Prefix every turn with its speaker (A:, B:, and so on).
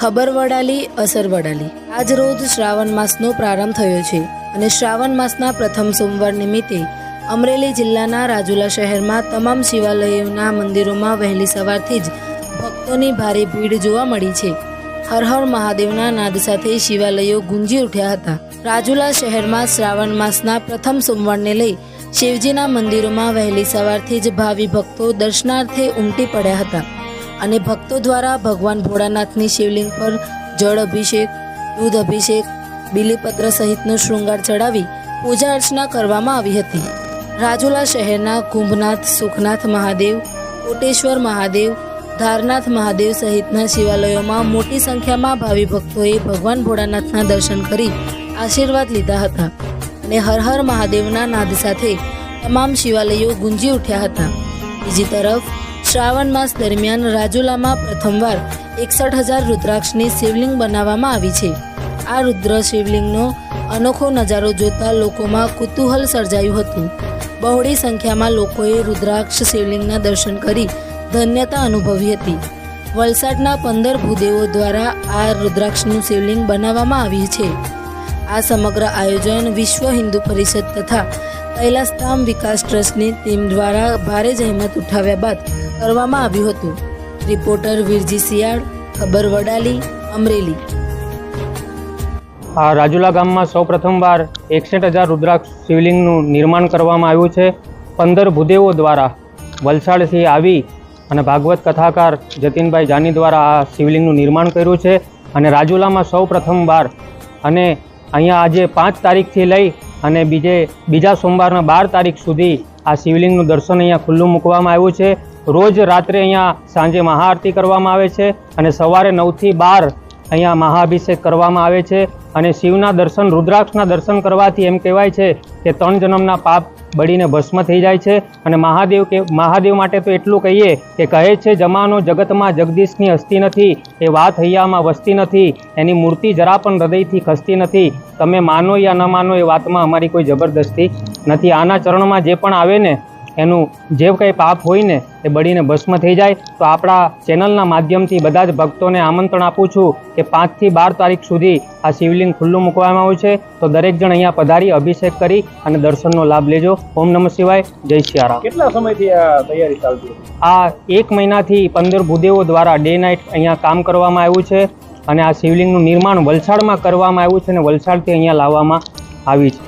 A: ખબર વડાલી અસર વડાલી આજ રોજ શ્રાવણ માસનો પ્રારંભ થયો છે અને શ્રાવણ માસના પ્રથમ સોમવાર નિમિત્તે અમરેલી જિલ્લાના રાજુલા શહેરમાં તમામ શિવાલયોના મંદિરોમાં વહેલી સવારથી જ ભક્તોની ભારે ભીડ જોવા મળી છે. હર હર મહાદેવના નાદ સાથે શિવાલયો ગુંજી ઉઠ્યા હતા. રાજુલા શહેરમાં શ્રાવણ માસના પ્રથમ સોમવારને લઈ શિવજીના મંદિરોમાં વહેલી સવારથી જ ભાવિ ભક્તો દર્શનાર્થે ઉમટી પડ્યા હતા. અને ભક્તો દ્વારા ભગવાન ભોળાનાથની શિવલિંગ પર જળ અભિષેક, દૂધ અભિષેક, બિલીપત્ર સહિતનો શૃંગાર ચડાવી પૂજા અર્ચના કરવામાં આવી હતી. રાજુલા શહેરના કુંભનાથ, સુખનાથ મહાદેવ, કોટેશ્વર મહાદેવ, ધારનાથ મહાદેવ સહિતના શિવાલયોમાં મોટી સંખ્યામાં ભાવિ ભક્તોએ ભગવાન ભોળાનાથના દર્શન કરી આશીર્વાદ લીધા હતા અને હર હર મહાદેવના નાદ સાથે તમામ શિવાલયો ગુંજી ઉઠ્યા હતા. બીજી તરફ શ્રાવણ માસ દરમિયાન રાજુલામાં પ્રથમવાર એકસઠ હજાર રુદ્રાક્ષની શિવલિંગ બનાવવામાં આવી છે. આ રુદ્ર શિવલિંગનો અનોખો નજારો જોતા લોકોમાં કુતૂહલ સર્જાયું હતું. બહોળી સંખ્યામાં લોકોએ રુદ્રાક્ષ શિવલિંગના દર્શન કરી ધન્યતા અનુભવી હતી. વલસાડના પંદર ભૂદેવો દ્વારા આ રુદ્રાક્ષનું શિવલિંગ બનાવવામાં આવ્યું છે. આ સમગ્ર આયોજન વિશ્વ હિન્દુ પરિષદ તથા કૈલાસધામ વિકાસ ટ્રસ્ટની ટીમ દ્વારા ભારે જહેમત ઉઠાવ્યા બાદ કરવામાં આવ્યું હતું. રિપોર્ટર વીરજી શિયાળ, ખબર વડાલી, અમરેલી.
B: આ રાજુલા ગામમાં સૌ પ્રથમવાર એકસઠ હજાર રુદ્રાક્ષ શિવલિંગનું નિર્માણ કરવામાં આવ્યું છે. પંદર ભૂદેવો દ્વારા વલસાડથી આવી અને ભાગવત કથાકાર જતીનભાઈ જાની દ્વારા આ શિવલિંગનું નિર્માણ કર્યું છે અને રાજુલામાં સૌ પ્રથમવાર અને અહીંયા આજે પાંચ તારીખથી લઈ અને બીજે, બીજા સોમવારના બાર તારીખ સુધી આ શિવલિંગનું દર્શન અહીંયા ખુલ્લું મૂકવામાં આવ્યું છે. રોજ રાત્રે અહીંયા સાંજે મહાઆરતી કરવામાં આવે છે અને સવારે નવથી બાર અહીંયા મહાઅભિષેક કરવામાં આવે છે અને શિવના દર્શન, રુદ્રાક્ષના દર્શન કરવાથી એમ કહેવાય છે કે ત્રણ જન્મના પાપ બળીને ભસ્મ થઈ જાય છે અને મહાદેવ કે, મહાદેવ માટે તો એટલું કહીએ કે કહે છે, જમાનો જગતમાં જગદીશની હસ્તી નથી, એ વાત હૈયામાં વસતી નથી, એની મૂર્તિ જરા પણ હૃદયથી ખસતી નથી, તમે માનો યા ન માનો એ વાતમાં અમારી કોઈ જબરદસ્તી નથી. આના ચરણમાં જે પણ આવે ને એનું જે કંઈ પાપ હોય ને એ બળીને ભસ્મ થઈ જાય. તો આપણા ચેનલના માધ્યમથી બધા જ ભક્તોને આમંત્રણ આપું છું કે પાંચથી બાર તારીખ સુધી આ શિવલિંગ ખુલ્લું મૂકવામાં આવ્યું છે. તો દરેક જણ અહીંયા પધારી અભિષેક કરી અને દર્શનનો લાભ લેજો. ઓમ નમઃ શિવાય. જય શિયારામ
C: કેટલા સમયથી આ તૈયારી ચાલતી
B: આ એક મહિનાથી પંદર ભૂદેવો દ્વારા ડે નાઇટ અહીંયા કામ કરવામાં આવ્યું છે અને આ શિવલિંગનું નિર્માણ વલસાડમાં કરવામાં આવ્યું છે અને વલસાડથી અહીંયા લાવવામાં આવી છે.